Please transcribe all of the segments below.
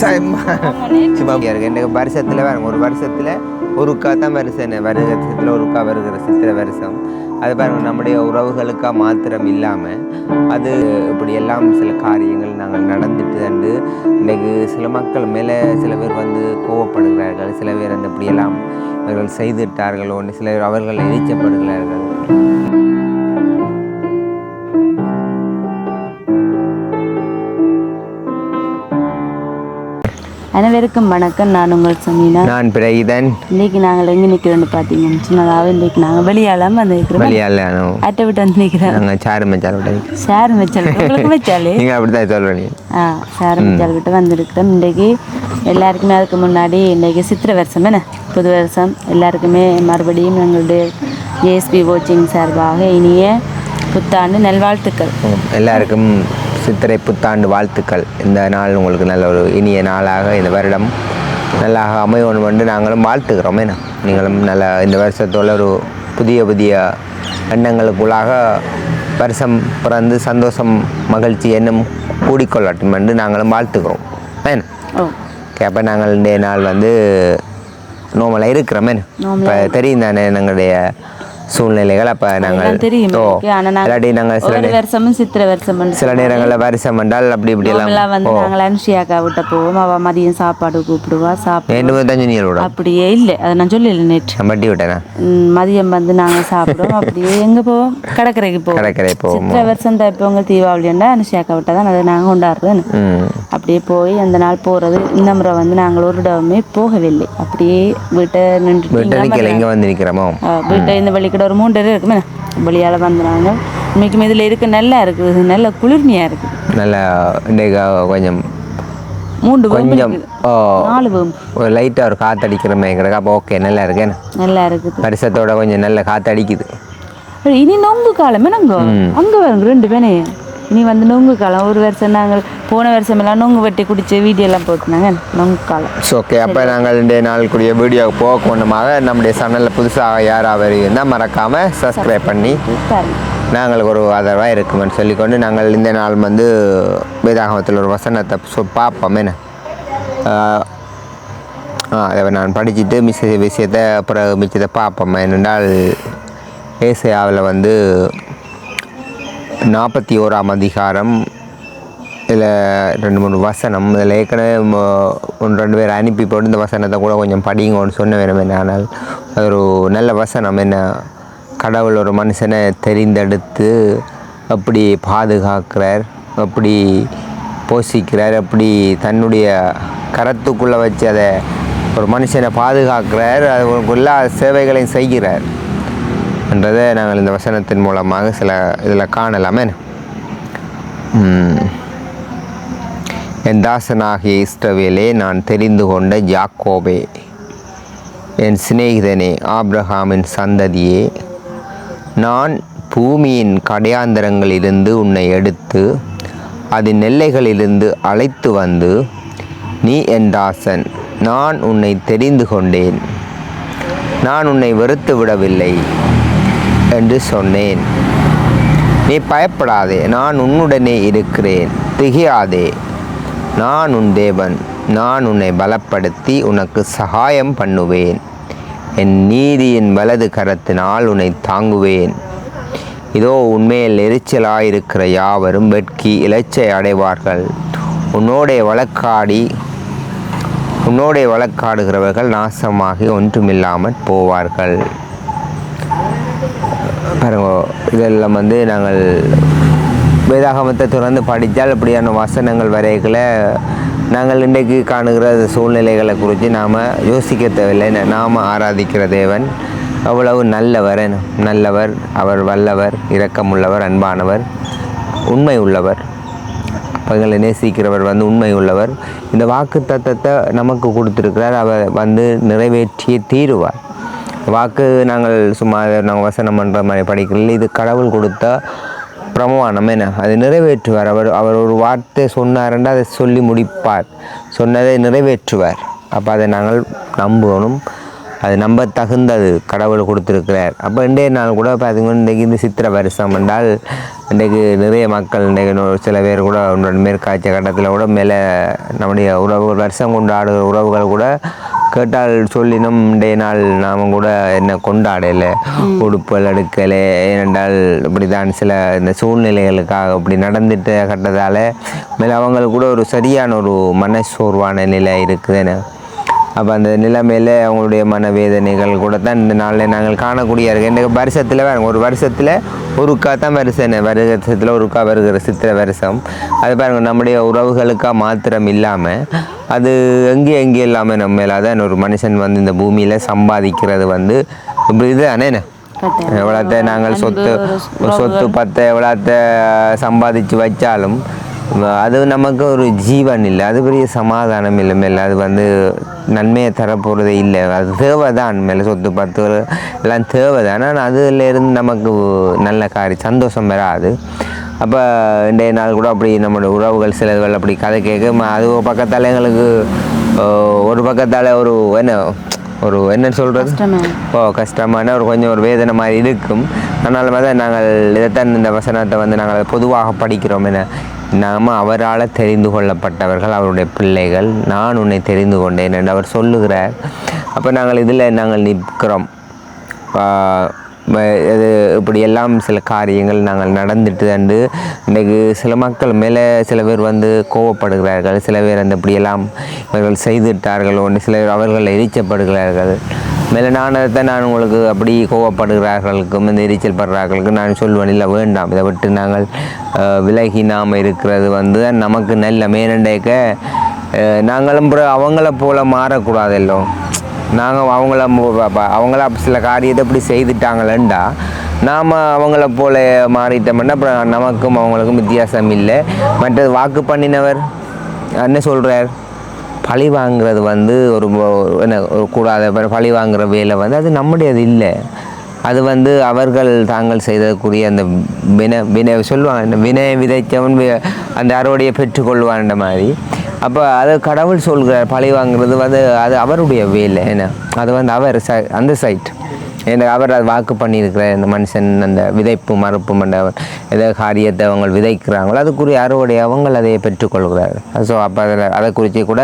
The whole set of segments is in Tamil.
சும்மா இருக்கு. எனக்கு வருஷத்தில் பாருங்க ஒரு வருஷத்தில் ஒருக்கா தான் வருஷம் வருஷத்தில் ஒருக்கா வருகிற சித்திர வருஷம். அது பாருங்க நம்முடைய உறவுகளுக்காக மாத்திரம் இல்லாமல் அது இப்படி எல்லாம் சில காரியங்கள் நாங்கள் நடந்துட்டு வந்து இன்றைக்கு சில மக்கள் மேலே சில பேர் வந்து கோவப்படுகிறார்கள். சில பேர் அந்த இப்படியெல்லாம் இவர்கள் செய்துவிட்டார்கள் ஒன்று சில பேர் அவர்கள் எரிச்சப்படுகிறார்கள். அனைவருக்கும் வணக்கம். நான் உங்கள் சமீனா. நான் பிறகுதான் இன்னைக்கு நாங்கள் எங்கே நிற்கிறோன்னு பார்த்தீங்கன்னு சொன்னதாவது இன்னைக்கு நாங்கள் வெளியாலாம வந்து வழியால் அட்டை விட்டு வந்து நிற்கிறோம் நாங்கள் சாரு மச்சால் விட ஷேர் வச்சால் உங்களுக்கு வச்சாலே நீங்கள் அப்படி தான் சொல்கிறீங்க ஆ ஷேர் வச்சால் விட்டு வந்திருக்கிறோம். இன்றைக்கு எல்லாருக்குமே அதுக்கு முன்னாடி இன்றைக்கு சித்திரை வருஷம் என்ன? புது வருஷம். எல்லாருக்குமே மறுபடியும் எங்களுடைய ஏஎஸ்பி கோச்சிங் சார்பாக இனிய புத்தாண்டு நல்வாழ்த்துக்கள். எல்லாருக்கும் சித்திரை புத்தாண்டு வாழ்த்துக்கள். இந்த நாள் உங்களுக்கு நல்ல ஒரு இனிய நாளாக இந்த வருடம் நல்லாக அமையணும் என்று நாங்களும் வாழ்த்துக்கிறோம் என்ன நீங்களும் நல்ல இந்த வருஷத்தோட ஒரு புதிய புதிய எண்ணங்களுக்குள்ளாக வருஷம் பிறந்து சந்தோஷம் மகிழ்ச்சி எண்ணம் கூடிக்கொள்ளட்டும் என்று நாங்களும் வாழ்த்துக்கிறோம் ஓகே அப்போ நாங்கள் இந்த நாள் வந்து நோமலாக இருக்கிறோம். இப்போ தெரியும் தானே எங்களுடைய சூழ்நிலைகள் அப்போ நாங்கள் தெரியும். நாங்க இல்லாட்டி நாங்கள் சில வருஷமும் சித்திரை வருஷம் சில நேரங்களில் வருஷம் என்றால் அப்படி இப்படி எல்லாம் வந்து நாங்கள் அனுஷியாக்கா விட்ட போவோம். அவள் மதியம் சாப்பாடு கூப்பிடுவா சாப்பிடு ரெண்டு மூணு தஞ்சு நீர் விடும் அப்படியே இல்லை அதை நான் சொல்லல நேற்று. பட்டி விட்டேனா? மதியம் வந்து நாங்கள் சாப்பிடுவோம். அப்படியே எங்கே போவோம்? கடற்கரைக்கு போவோம். கடற்கரை போவோம்? சித்திரை வருஷம் தைப்பொங்கல் தீபாவளிண்டா அனுஷியாக்கா விட்டா தான் அதை நாங்கள் கொண்டாடுறோம். அப்படியே போய் அந்த நாள் போகிறது இந்த முறை வந்து நாங்கள் ஒரு இடமே போகவில்லை. அப்படியே வீட்டை நின்று வீட்டை இங்கே வந்து நிற்கிறோமோ வீட்டை இந்த வழிக்கிட்ட ஒரு மூன்று இருக்குமே. வெளியால் வந்தாங்க இன்னைக்கும் இதில் இருக்க நல்லா இருக்குது. நல்ல குளிர்மையாக இருக்குது நல்லா இன்றைக்கு கொஞ்சம் மூன்று கொஞ்சம் இருக்குது. நாலு ஒரு லைட்டாக ஒரு காற்றடிக்கிற மாதிரி கிடக்கு அப்போ ஓகே நல்லா இருக்கேன் நல்லா இருக்குது. வருஷத்தோட கொஞ்சம் நல்ல காற்றடிக்குது இனி நொங்கு காலம் என்னங்க அங்கே வருங்க ரெண்டு பேனே. இனி வந்து நொங்கு காலம் ஒரு வருஷம் நாங்கள் போன வருஷம் எல்லாம் நொங்கு வெட்டி குடிச்சு வீடியோ எல்லாம் போட்டுனாங்க நொங்கு காலம் ஓகே அப்போ நாங்கள் இந்த நாளுக்குரிய வீடியோ போக கொண்டுமாக நம்முடைய சேனலில் புதுசாக யாராவது இருந்தால் மறக்காமல் சப்ஸ்கிரைப் பண்ணி நாங்களுக்கு ஒரு ஆதரவாக இருக்குமென்னு சொல்லிக்கொண்டு நாங்கள் இந்த நாள் வந்து வேதாகமத்தில் ஒரு வசனத்தை சொ பார்ப்போம். என்ன? அதை நான் படிச்சுட்டு மிஸ் விஷயத்தை அப்புறம் மிச்சத்தை பார்ப்போம். என்னென்றால் ஏசையாவில் வந்து நாற்பத்தி ஓராம் அதிகாரம் இதில் ரெண்டு மூணு வசனம். இதில் ஏற்கனவே ஒன்று ரெண்டு பேர் அனுப்பி போட்டு இந்த வசனத்தை கூட கொஞ்சம் படிங்கன்னு சொன்ன வேணும் என்ன ஆனால் அது ஒரு நல்ல வசனம். என்ன? கடவுள் ஒரு மனுஷனை தெரிந்தெடுத்து அப்படி பாதுகாக்கிறார் அப்படி போஷிக்கிறார் அப்படி தன்னுடைய கரத்துக்குள்ளே வச்சு அதை ஒரு மனுஷனை பாதுகாக்கிறார் அது எல்லா சேவைகளையும் செய்கிறார். என்றதை நாங்கள் இந்த வசனத்தின் மூலமாக சில இதில் காணலாமே. என் தாசனாகிய இஸ்ரவேலே நான் தெரிந்து கொண்ட ஜாக்கோபே என் சிநேகிதனே ஆப்ரஹாமின் சந்ததியே நான் பூமியின் கடையாந்தரங்களிலிருந்து உன்னை எடுத்து அதன் எல்லைகளிலிருந்து அழைத்து வந்து நீ என் தாசன் நான் உன்னை தெரிந்து கொண்டேன். நான் உன்னை வெறுத்து விடவில்லை என்று சொன்னேன். நீ பயப்படாதே நான் உன்னுடனே இருக்கிறேன். திகையாதே. நான் உன் தேவன் நான் உன்னை பலப்படுத்தி உனக்கு சகாயம் பண்ணுவேன். என் நீதியின் வலது கரத்தினால் உன்னை தாங்குவேன். இதோ உண்மையில் எரிச்சலாயிருக்கிற யாவரும் வெட்கி இலச்சை அடைவார்கள். உன்னோடைய வழக்காடி உன்னோடைய வழக்காடுகிறவர்கள் நாசமாகி ஒன்றுமில்லாமல் போவார்கள். பாருங்க இதெல்லாம் வந்து நாங்கள் வேதாகமத்தை தொடர்ந்து படித்தால் அப்படியான வசனங்கள் வரைகளை நாங்கள் இன்றைக்கு காணுகிற சூழ்நிலைகளை குறித்து நாம் யோசிக்க தேவையில்லை நாம் ஆராதிக்கிற தேவன் அவ்வளவு நல்லவர் நல்லவர் அவர் வல்லவர் இரக்கமுள்ளவர் அன்பானவர் உண்மை உள்ளவர் எங்களை நேசிக்கிறவர் வந்து உண்மை உள்ளவர் இந்த வாக்கு தத்தத்தை நமக்கு கொடுத்துருக்கிறார். அவர் வந்து நிறைவேற்றியே தீருவார். வாக்கு நாங்கள் சும்மா நாங்கள் வசனம் பண்ணுற மாதிரி படிக்கல. இது கடவுள் கொடுத்த பிரமாணம் என்ன? அதை நிறைவேற்றுவார். அவர் அவர் ஒரு வார்த்தை சொன்னாருன்னா அதை சொல்லி முடிப்பார். சொன்னதை நிறைவேற்றுவார். அப்போ அதை நாங்கள் நம்பணும். அது நம்ப தகுந்தது. கடவுள் கொடுத்துருக்கிறார். அப்போ இன்றைய நாள் கூட பார்த்தீங்கன்னா இன்றைக்கு இந்த சித்திரை வருஷம் என்றால் இன்றைக்கு நிறைய மக்கள் இன்றைக்கு சில பேர் கூட இன்னொரு மேற்காட்சி கட்டத்தில் கூட மேலே நம்முடைய உறவுகள் வருஷம் கொண்டாடுகிற உறவுகள் கூட கேட்டால் சொல்லினும் டே நாள் நாம் கூட என்ன கொண்டாடலை உடுப்புகள் எடுக்கலை ஏனென்றால் இப்படி தான் சில இந்த சூழ்நிலைகளுக்காக அப்படி நடந்துட்டு கட்டதால் மேலே அவங்களுக்கு கூட ஒரு சரியான ஒரு மனசோர்வான நிலை இருக்குதுன்னு அப்போ அந்த நிலைமையில் அவங்களுடைய மனவேதனைகள் கூட தான் இந்த நாளில் நாங்கள் காணக்கூடிய இருக்கு. இந்த வருஷத்தில் பாருங்க ஒரு வருஷத்தில் ஒருக்கா தான் வருஷம் வருஷத்தில் ஒருக்கா வருகிற சித்திரை வருஷம். அது பாருங்க நம்முடைய உறவுகளுக்காக மாத்திரம் இல்லாமல் அது எங்கே எங்கே இல்லாமல் நம்ம தான் ஒரு மனுஷன் வந்து இந்த பூமியில் சம்பாதிக்கிறது வந்து இப்படி என்ன? கட்டாயம். எவ்வளோத்த நாங்கள் சொத்து சொத்து பத்தை எவ்வளோத்த சம்பாதிச்சு வச்சாலும் அது நமக்கு ஒரு ஜீவன் இல்லை. அது பெரிய சமாதானம் இல்லை. மேலே அது வந்து நன்மையை தரப்போகிறதே இல்லை. அது தேவை தான் மேலே சொத்து பத்து எல்லாம் தேவை தான் ஆனால் அதுலேருந்து நமக்கு நல்ல காரியம் சந்தோஷம் வராது. அப்போ இன்றைய நாள் கூட அப்படி நம்மளோட உறவுகள் சிலர்கள் அப்படி கதை கேட்க அது பக்கத்தால் எங்களுக்கு ஒரு பக்கத்தால் ஒரு என்ன ஒரு என்ன சொல்கிறது ஓ கஷ்டமான ஒரு கொஞ்சம் ஒரு வேதனை மாதிரி இருக்கும். அதனால தான் நாங்கள் இதைத்தான் இந்த வசனத்தை வந்து நாங்கள் பொதுவாக படிக்கிறோம் என நாம் அவரால் தெரிந்து கொள்ளப்பட்டவர்கள் அவருடைய பிள்ளைகள் நான் உன்னை தெரிந்து கொண்டேன் என்று அவர் சொல்லுகிறார். அப்போ நாங்கள் இதில் நாங்கள் நிற்கிறோம். இது இப்படி எல்லாம் சில காரியங்கள் நாங்கள் நடந்துட்டு அண்டு இன்றைக்கு சில மக்கள் மேலே சில பேர் வந்து கோவப்படுகிறார்கள். சில பேர் அந்த இப்படியெல்லாம் இவர்கள் செய்துவிட்டார்கள் ஒன்று சில பேர் அவர்கள் எரிச்சப்படுகிறார்கள். மேலே நான் உங்களுக்கு அப்படி கோவப்படுகிறார்களுக்கும் இந்த எரிச்சல் படுறார்களுக்கும் நான் சொல்வேன் இல்லை வேண்டாம். இதை விட்டு நாங்கள் விலகி நாம் இருக்கிறது வந்து நமக்கு நல்ல மேனண்டேக்க நாங்களும் அவங்கள போல மாறக்கூடாதல்லோ. நாங்கள் அவங்கள அவங்கள சில காரியத்தை இப்படி செய்துட்டாங்களேண்டா. நாம் அவங்கள போல மாறிட்டோம்னா அப்புறம் நமக்கும் அவங்களுக்கும் வித்தியாசம் இல்லை. மற்றது வாக்கு பண்ணினவர் என்ன சொல்கிறார் பழி வாங்குறது வந்து ஒரு என்ன ஒரு கூடாத பழி வாங்குகிற வேலை வந்து அது நம்முடையது இல்லை. அது வந்து அவர்கள் தாங்கள் செய்தக்கூடிய அந்த வினை வினை சொல்லுவாங்க இந்த வினை விதைத்தவன் அந்த அறுவடையை பெற்றுக்கொள்வான்ற மாதிரி. அப்போ அது கடவுள் சொல்கிறார் பழி வாங்குறது வந்து அது அவருடைய வேலை என்ன? அது வந்து அவர் ச அந்த சைட் ஏன்னா அவர் அது வாக்கு பண்ணியிருக்கிறார் இந்த மனுஷன் அந்த விதைப்பு மறுப்பு மண்டவர் எதை காரியத்தை அவங்க விதைக்கிறாங்களோ அதுக்குரிய அறுவடை அவங்க அதை பெற்றுக்கொள்கிறார்கள் ஸோ அப்போ அதில் அதை குறித்து கூட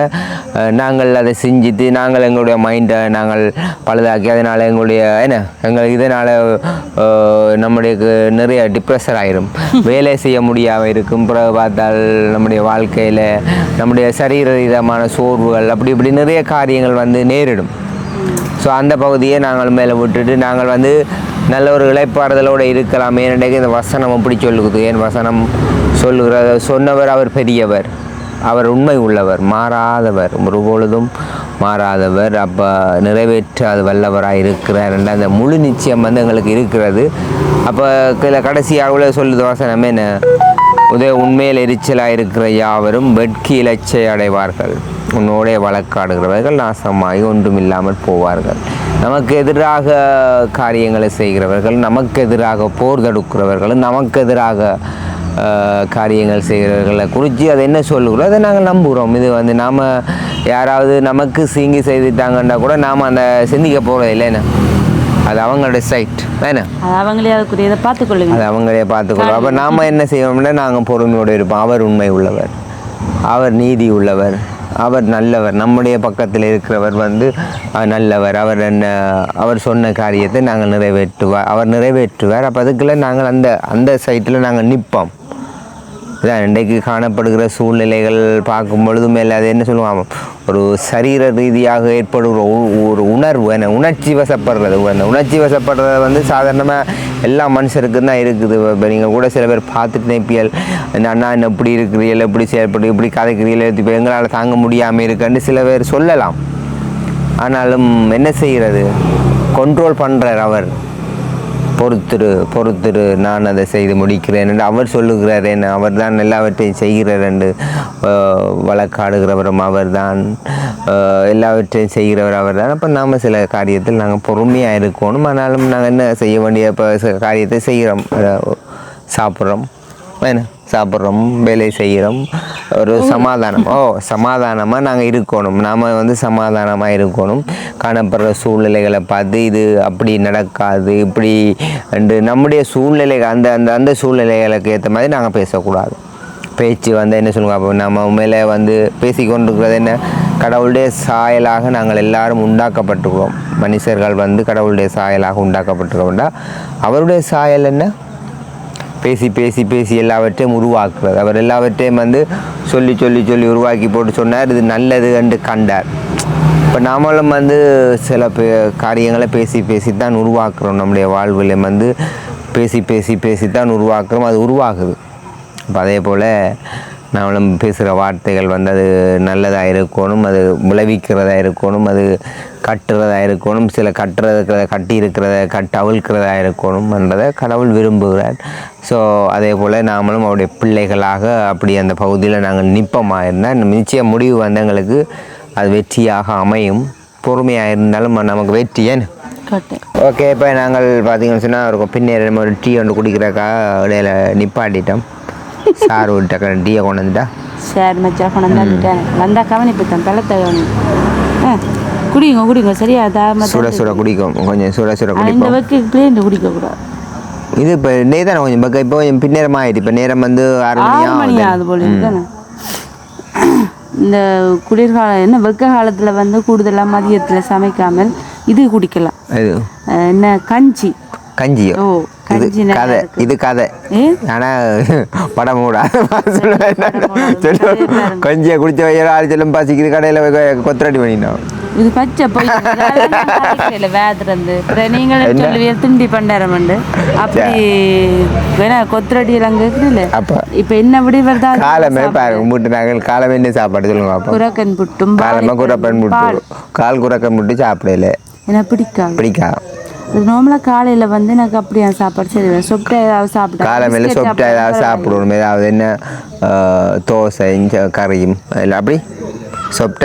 நாங்கள் அதை செஞ்சுட்டு நாங்கள் எங்களுடைய மைண்டை நாங்கள் பழுதாக்கி அதனால் எங்களுடைய என்ன எங்களுக்கு இதனால் நம்முடைய நிறைய டிப்ரெஷர் ஆயிரும். வேலை செய்ய முடியாமல் இருக்கும். பிறகு பார்த்தால் நம்முடைய வாழ்க்கையில் நம்முடைய சரீர ரீதமான சோர்வுகள் அப்படி இப்படி நிறைய காரியங்கள் வந்து நேரிடும். ஸோ அந்த பகுதியை நாங்கள் மேலே விட்டுட்டு நாங்கள் வந்து நல்ல ஒரு இளைப்பாறுதலோடு இருக்கலாம். ஏனென்றைக்கு இந்த வசனம் அப்படி சொல்லுகுது ஏன் வசனம் சொல்லுகிற சொன்னவர் அவர் பெரியவர். அவர் உண்மை உள்ளவர். மாறாதவர். ஒருபொழுதும் மாறாதவர். அப்போ நிறைவேற்றாத வல்லவராக இருக்கிறார் என்ற அந்த முழு நிச்சயம் வந்து எங்களுக்கு இருக்கிறது. அப்போ கடைசியாக சொல்லுது வசனம் என்ன? உதய உண்மையில் எரிச்சலாக இருக்கிற யாவரும் வெட்கி இலச்சை அடைவார்கள். உன்னோடைய வழக்காடுகிறவர்கள் நாசமாகி ஒன்றுமில்லாமல் போவார்கள். நமக்கு எதிராக காரியங்களை செய்கிறவர்கள் நமக்கு எதிராக போர் தடுக்கிறவர்கள் நமக்கு எதிராக காரியங்கள் செய்கிறவர்களை குறித்து அதை என்ன சொல்லுகிறோம் அதை நாங்கள் நம்புகிறோம். இது வந்து நாம் யாராவது நமக்கு சீங்கி செய்துட்டாங்கன்னா கூட நாம் அந்த சிந்திக்க போகிறது இல்லைன்னு அது அவங்களோட சைட் என்ன அது அவங்களே அதுக்குரியதை பார்த்துக்கொள்ளுங்க. அது அவங்களே பார்த்துக்கொள்வோம் அப்போ நாம் என்ன செய்வோம்னா நாங்கள் பொறுமையோடு இருப்போம். அவர் உண்மை உள்ளவர். அவர் நீதி உள்ளவர். அவர் நல்லவர். நம்முடைய பக்கத்தில் இருக்கிறவர் வந்து நல்லவர். அவர் என்ன அவர் சொன்ன காரியத்தை நாங்கள் நிறைவேற்றுவார் அவர் நிறைவேற்றுவார். அப்போ அதுக்குள்ள நாங்கள் அந்த அந்த சைட்டில் நாங்கள் நிற்போம் அதான் இன்றைக்கு காணப்படுகிற சூழ்நிலைகள் பார்க்கும் பொழுதும் இல்லை அது என்ன சொல்லுவாங்க? ஒரு சரீர ரீதியாக ஏற்படுகிற உ- ஒரு உணர்வு என்ன உணர்ச்சி வசப்படுறது அந்த உணர்ச்சி வசப்படுறது வந்து சாதாரணமாக எல்லா மனுஷருக்கும் தான் இருக்குது. இப்போ நீங்கள் கூட சில பேர் பார்த்துட்டு நினைப்பியல் இந்த அண்ணா என்ன இப்படி இருக்கிறீர்கள் எப்படி செயல்படு இப்படி கதைக்கிறீர்கள் இப்போ எங்களால் தாங்க முடியாமல் இருக்குன்னு சில பேர் சொல்லலாம். ஆனாலும் என்ன செய்கிறது கண்ட்ரோல் பண்ணுறார் அவர். பொறுத்துரு பொறுத்துரு நான் அதை செய்து முடிக்கிறேன் என்று அவர் சொல்லுகிறார். என்ன அவர் தான் எல்லாவற்றையும் செய்கிறார் என்று வழக்காடுகிறவரும் அவர் தான். எல்லாவற்றையும் செய்கிறவர் அவர் தான். அப்போ நாம் சில காரியத்தில் நாங்கள் பொறுமையாக இருக்கணும். ஆனாலும் நாங்கள் என்ன செய்ய வேண்டிய இப்போ காரியத்தை செய்கிறோம். சாப்பிட்றோம். என்ன? சாப்பிட்றோம் வேலை செய்கிறோம். ஒரு சமாதானம். ஓ சமாதானமாக நாங்கள் இருக்கணும். நாம் வந்து சமாதானமாக இருக்கணும். காணப்படுற சூழ்நிலைகளை பார்த்து இது அப்படி நடக்காது இப்படி என்று நம்முடைய சூழ்நிலை அந்த அந்த அந்த சூழ்நிலைகளுக்கு ஏற்ற மாதிரி நாங்கள் பேசக்கூடாது. பேச்சு வந்து என்ன சொல்லுங்க அப்போ நம்ம உண்மையில வந்து பேசி கொண்டிருக்கிறது என்ன? கடவுளுடைய சாயலாக நாங்கள் எல்லாரும் உண்டாக்கப்பட்டிருக்கிறோம். மனுஷர்கள் வந்து கடவுளுடைய சாயலாக உண்டாக்கப்பட்டிருக்கோம்டா அவருடைய சாயல் என்ன? பேசி பேசி பேசி எல்லாவற்றையும் உருவாக்குவது அவர் எல்லாவற்றையும் வந்து சொல்லி சொல்லி சொல்லி உருவாக்கி போட்டு சொன்னார். இது நல்லது என்று கண்டார். இப்போ நாமளும் வந்து சில பே காரியங்களை பேசி பேசி தான் உருவாக்குறோம். நம்முடைய வாழ்வில் வந்து பேசி பேசி பேசி தான் உருவாக்குறோம். அது உருவாகுது. இப்போ அதே போல் நாமளும் பேசுகிற வார்த்தைகள் வந்து அது நல்லதாக இருக்கணும் அது விளைவிக்கிறதா இருக்கணும் அது கட்டுறதா இருக்கணும் சில கட்டுறத கட்டி இருக்கிறத கட்டு அவிழ்க்கிறதா இருக்கணும் என்றதை கடவுள் விரும்புகிறார். ஸோ அதே போல் நாமளும் அவருடைய பிள்ளைகளாக அப்படி அந்த பகுதியில் நாங்கள் நிற்பமாக இருந்தால் நிச்சயம் முடிவு வந்து எங்களுக்கு அது வெற்றியாக அமையும். பொறுமையாக இருந்தாலும் நமக்கு வெற்றி ஏன்? ஓகே இப்போ நாங்கள் பார்த்தீங்கன்னு சொன்னால் இருக்கும் பின்னேற ஒரு டீ ஒன்று குடிக்கிறக்கா இடையில நிப்பாட்டிட்டோம். சார் விட்ட டீயை கொண்டு வந்துட்டா? சரி மச்சா கொண்டு வந்துட்டேன் வந்தா கவனிப்புத்தேன் பழத்தை கவனி குடிங்க குடிங்க. சரியா? தாம சுட சுட குடிக்கும். கொஞ்சம் சுட சுட இந்த குடிப்போம். வைக்க பிளேண்டு குடிக்க கூடாது. இது இப்போ நே தானே கொஞ்சம் பக்கம் இப்போ கொஞ்சம் பின்னேரம் ஆகிட்டு இப்போ நேரம் வந்து ஆறு ஆறு மணி ஆகுது. போல இருக்குதானே இந்த குளிர்காலம் என்ன வெக்க காலத்துல வந்து கூடுதலா மதியத்துல சமைக்காமல் இது குடிக்கலாம். என்ன கஞ்சி. கஞ்சியோ? ஓ கஞ்சி கதை. இது கதை. ஏ? ஆனால் படம். கதையை பாருங்க. கொஞ்சம் குடிச்ச வயிறு ஆள் செல்லும் பசிக்குது கடையில் கொத்தரடி பண்ணிட்டோம் இது பச்சை போய் வேதிருந்து அப்புறம் நீங்களும் சொல்லுவீங்க திண்டி பண்டாரமண்டு அப்படி வேணா கொத்தரடி எல்லாம் கேட்குறீங்களே? அப்போ. இப்ப என்ன விட வருதா காலமே பாருங்க மூட்டு நாங்கள் காலமே என்ன சாப்பாடு சொல்லுங்க அப்போ. குரக்கன் புட்டும் காலமாக குரப்பன் முட்டு கால் குரக்கன் முட்டு சாப்பிடல. எனக்கு பிடிக்காது பிடிக்காது இது நார்மலாக காலையில வந்து எனக்கு அப்படியா சாப்பாடு? சரி சொப்டா ஏதாவது சாப்பிட்டா காலமேல சொப்டா ஏதாவது சாப்பிடுவோம் ஏதாவது என்ன தோசை கறியும் இல்லை அப்படி? சொப்ட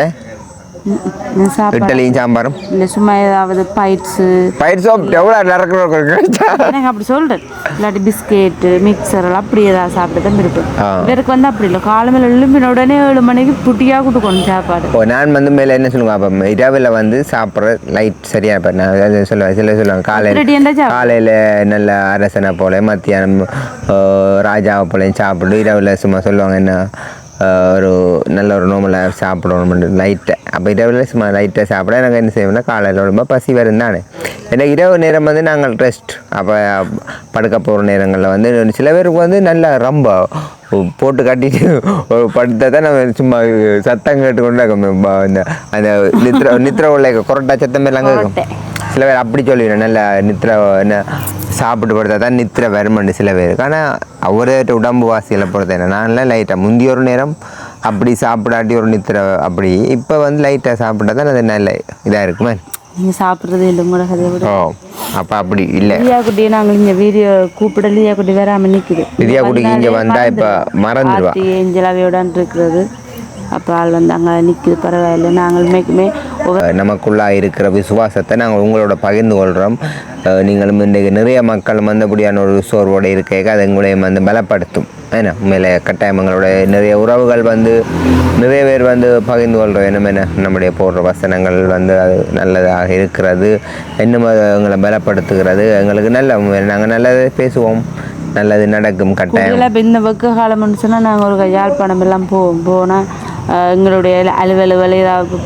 இட்லியும் சாம்பாரும். இல்லை சும்மா ஏதாவது பைட்ஸு. சோப்ட எவ்வளோ எனக்கு அப்படி சொல்றேன். இல்லாட்டி பிஸ்கெட்டு மிக்சர் அப்படி ஏதாவது சாப்பிட்டு தான் இருப்பேன். இவருக்கு வந்து அப்படி இல்லை. காலமையில் எழும்பின உடனே ஏழு மணிக்கு புட்டியாக கொடுக்கணும் சாப்பாடு. இப்போ நான் வந்து மேலே என்ன சொல்லுவேன்? அப்போ இரவில் வந்து சாப்பிட்ற லைட் சரியா இப்போ நான் அதாவது சொல்லுவேன். சில சொல்லுவாங்க காலையில் காலையில் நல்ல அரசனை போல மத்தியானம் ராஜாவை போலையும் சாப்பிட்டு இரவில் சும்மா சொல்லுவாங்க என்ன ஒரு நல்ல ஒரு நோமலாக சாப்பிடணும் லைட்டாக அப்போ இரவில் சும்மா லைட்டாக சாப்பிட நாங்கள் என்ன செய்வோம்னா காலையில் ரொம்ப பசி வரும் தானே. ஏன்னா இரவு நேரம் வந்து நாங்கள் ரெஸ்ட் அப்போ படுக்க போகிற நேரங்களில் வந்து சில பேருக்கு வந்து நல்லா ரொம்ப போட்டு கட்டிட்டு ஒரு படுத்தா தான் நம்ம சும்மா சத்தம் கேட்டுக்கொண்டு இருக்கோம். இந்த அந்த நித்ர நித்ர உள்ள கொரட்டா சத்தம் எல்லாம் கேட்கும் சில பேர் அப்படி சொல்லிடுறேன் நல்ல நித்திர என்ன சாப்பிட்டு படுத்தா தான் நித்திர வருமண்டு சில பேருக்கு ஆனால் அவரே உடம்பு வாசிகளை பொறுத்த என்ன? நான்லாம் லைட்டாக முந்தி ஒரு நேரம் அப்படி சாப்பிடாட்டி ஒரு நித்திர அப்படி. இப்போ வந்து லைட்டாக சாப்பிட்டா தான் அது நல்ல இதாக இருக்குமே. நீங்க சாப்பிட்றது இல்லை உங்களோட கதையை விட. ஓ அப்போ அப்படி இல்லை. லியா குட்டியை நாங்கள் இங்கே வீடியோ கூப்பிட லியா குட்டி வராமல் நிற்குது லியா குட்டிக்கு இங்க வந்தா இப்ப மறந்துடுவா. ஏஞ்சலாவையோடான் இருக்கிறது. அப்போ ஆள் வந்து அங்கே நிற்குது பரவாயில்ல நாங்கள் ஒவ்வொரு நமக்குள்ளாக இருக்கிற விசுவாசத்தை நாங்கள் உங்களோட பகிர்ந்து கொள்கிறோம் நீங்களும் இன்றைக்கு நிறைய மக்கள் வந்தபடியான ஒரு சோர்வோடு இருக்க அது உங்களையும் வந்து பலப்படுத்தும். ஏன்னா உண்மையில கட்டாயம் எங்களோட நிறைய உறவுகள் வந்து நிறைய பேர் வந்து பகிர்ந்து கொள்கிறோம் என்ன என்ன? நம்முடைய போடுற வசனங்கள் வந்து அது நல்லதாக இருக்கிறது. இன்னும் எங்களை பலப்படுத்துகிறது. எங்களுக்கு நல்ல நாங்கள் நல்லது பேசுவோம். நல்லது நடக்கும் கட்டாயம். இந்த வெக்க காலம்னு சொன்னால் நாங்கள் ஒரு யாழ்ப்பாணம் எல்லாம் போவோம் போனால் எங்களுடைய அலுவலுகள் ஏதாவது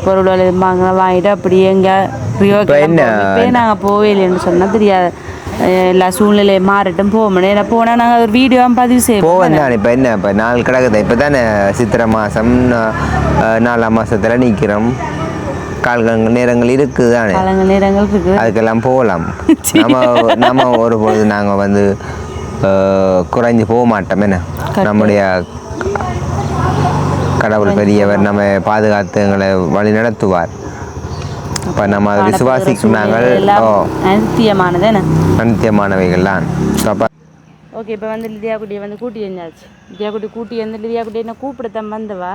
எதுவும் வாங்கினா வாங்கிட்டு அப்படியே எங்கே நாங்கள் போவே இல்லைன்னு சொன்னால் தெரியாது. எல்லா சூழ்நிலையும் மாறட்டும் போக முடியும் ஏன்னா போனால் நாங்கள் ஒரு வீடியோ பதிவு செய்வோம். போவேன் தான் இப்போ என்ன? இப்போ நாள் கிடக்குது. இப்போ தானே சித்திரை மாதம் நாலாம் மாதத்தில் நிற்கிறோம் கால்கள் நேரங்கள் இருக்குது தானே நேரங்கள் இருக்குது அதுக்கெல்லாம் போகலாம். நம்ம நம்ம ஒரு பொழுது நாங்கள் வந்து குறைஞ்சு போக மாட்டோம். என்ன? நம்முடைய கடவுள் பெரியவர் நம்ம பாதுகாத்து எங்களை வழி நடத்துவார் இப்போ நம்ம அதை விசுவாசிக்கும் நாங்கள் ஓ. அனித்தியமானது அனித்தியமானவைகள் தான். அப்போ ஓகே இப்போ வந்து லிதியா குட்டியை வந்து கூட்டி வந்தாச்சு லிதியா குட்டி கூட்டி வந்து லிதியா குட்டி என்ன கூப்பிடத்தான் வந்தவா?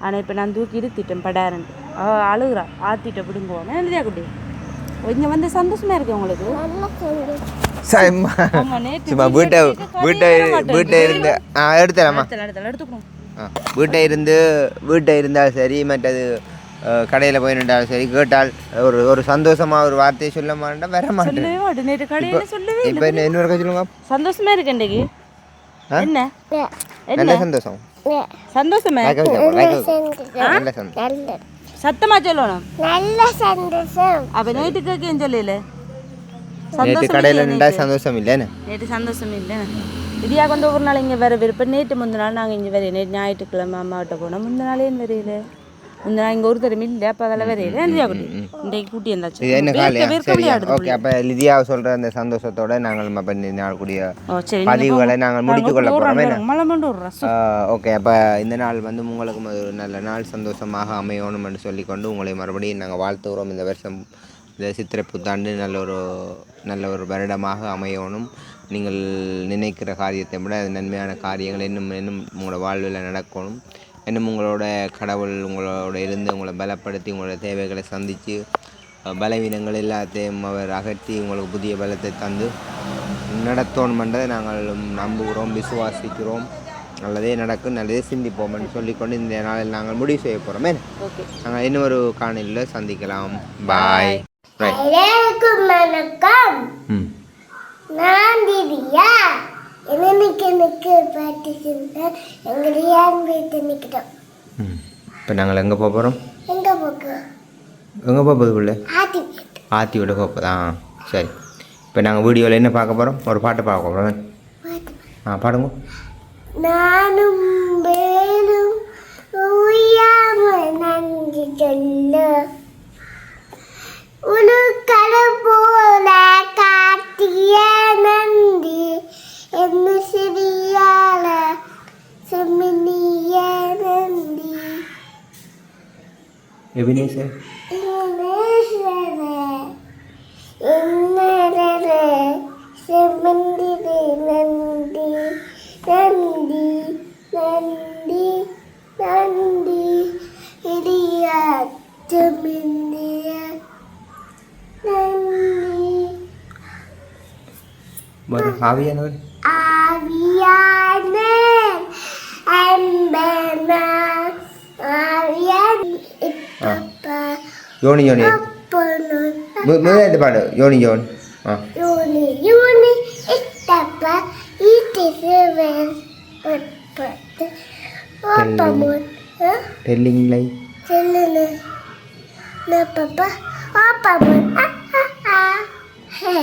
ஆனால் இப்போ நான் தூக்கி இருத்திட்டேன் படாரன்ட்டு அவள் அழுகுறா. ஆத்திட்ட பிடுங்குவோம் லிதியா குட்டி இங்க வந்து சந்தோஷமா இருக்கு உங்களுக்கு? சும்மா வீட்டை வீட்டை வீட்டை இருந்து ஆ எடுத்துலாமா எடுத்துல எடுத்துல எடுத்துக்கணும் வீட்டை இருந்து வீட்டை இருந்தாலும் சரி மற்றது கடையில் போய் நின்றாலும் சரி கேட்டால் ஒரு ஒரு சந்தோஷமாக ஒரு வார்த்தையை சொல்ல மாட்டேன் வர மாட்டேன். இப்போ என்ன இன்னொரு சொல்லுங்க. சந்தோஷமா இருக்கு இன்றைக்கு? என்ன? நல்ல சந்தோஷம். சந்தோஷமா? நல்ல சத்தமா சொல்லணும். நல்ல சந்தோஷம். அப்ப நைட்டு கேட்கேன் சொல்லல? நேற்று கடையில் நின்றா சந்தோஷம் இல்லைன்னு நேற்று சந்தோஷம் இல்லை இடியா கொண்டு ஒரு நாள் இங்கே வர விருப்பம் நேற்று முந்தின நாள் நாங்கள் இங்கே வரைய நேற்று ஞாயிற்றுக்கிழமை அம்மாவிட்ட போனோம். முந்தின நாளே வரையில முந்தின நாள் இங்கே ஒருத்தரும் இல்லை அப்போ அதெல்லாம் வரையில இந்தியா குட்டி இன்றைக்கு கூட்டி இருந்தாச்சு என்ன வேர்க்க காலையா? வேர்க்க சரி விளையாடுது ஓகே அப்போ லிதியா சொல்கிற அந்த சந்தோஷத்தோட நாங்கள் இப்போ நாள் கூடிய பதிவுகளை நாங்கள் முடித்து கொள்ள போகிறோம் ஓகே அப்போ இந்த நாள் வந்து உங்களுக்கு ஒரு நல்ல நாள். சந்தோஷமாக அமையணும் என்று சொல்லிக்கொண்டு உங்களை மறுபடியும் நாங்கள் வாழ்த்துகிறோம். இந்த வருஷம் இந்த சித்திரை புத்தாண்டு நல்ல ஒரு நல்ல ஒரு வருடமாக அமையணும் நீங்கள் நினைக்கிற காரியத்தை விட அது நன்மையான காரியங்கள் இன்னும் இன்னும் உங்களோட வாழ்வில் நடக்கணும் இன்னும் உங்களோட கடவுள் உங்களோட இருந்து உங்களை பலப்படுத்தி உங்களோட தேவைகளை சந்தித்து பலவீனங்கள் எல்லாத்தையும் அவர் அகற்றி உங்களுக்கு புதிய பலத்தை தந்து நடத்தணுமென்றதை நாங்கள் நம்புகிறோம் விசுவாசிக்கிறோம். நல்லதே நடக்கும் நல்லதே சிந்திப்போம்னு சொல்லிக்கொண்டு இந்த நாளில் நாங்கள் முடிவு செய்ய போகிறோமே நாங்கள் இன்னொரு காணொலியில் சந்திக்கலாம். பாய் எல்லாருக்கும் வணக்கம் நான் திவ்யா. எனக்கு எனக்கு பாட்டு சொல்றேன் எங்களுடைய வீட்டு நிற்கிறோம் இப்போ நாங்கள் எங்கே போக போகிறோம்? எங்க போக்கு எங்கே போக போகுது பிள்ளை? ஆத்தி ஆத்தி விட போக போதா சரி. இப்போ நாங்கள் வீடியோவில் என்ன பார்க்க போகிறோம்? ஒரு பாட்டு பார்க்க போகிறோம். ஆ பாடுங்க. நானும் வேணும் બરાબર આવિયાનો આવિયાને એમ બેના ആവിയാ യോണി യോണി മുതലായിട്ട് പാട് യോണി യോണി ആ യോണി യോണി ഇട്ടപ്പ ഈ ടെല്ലിംഗ് ലൈ ടെല്ലിംഗ് പപ്പ ഓപ്പ ഹേ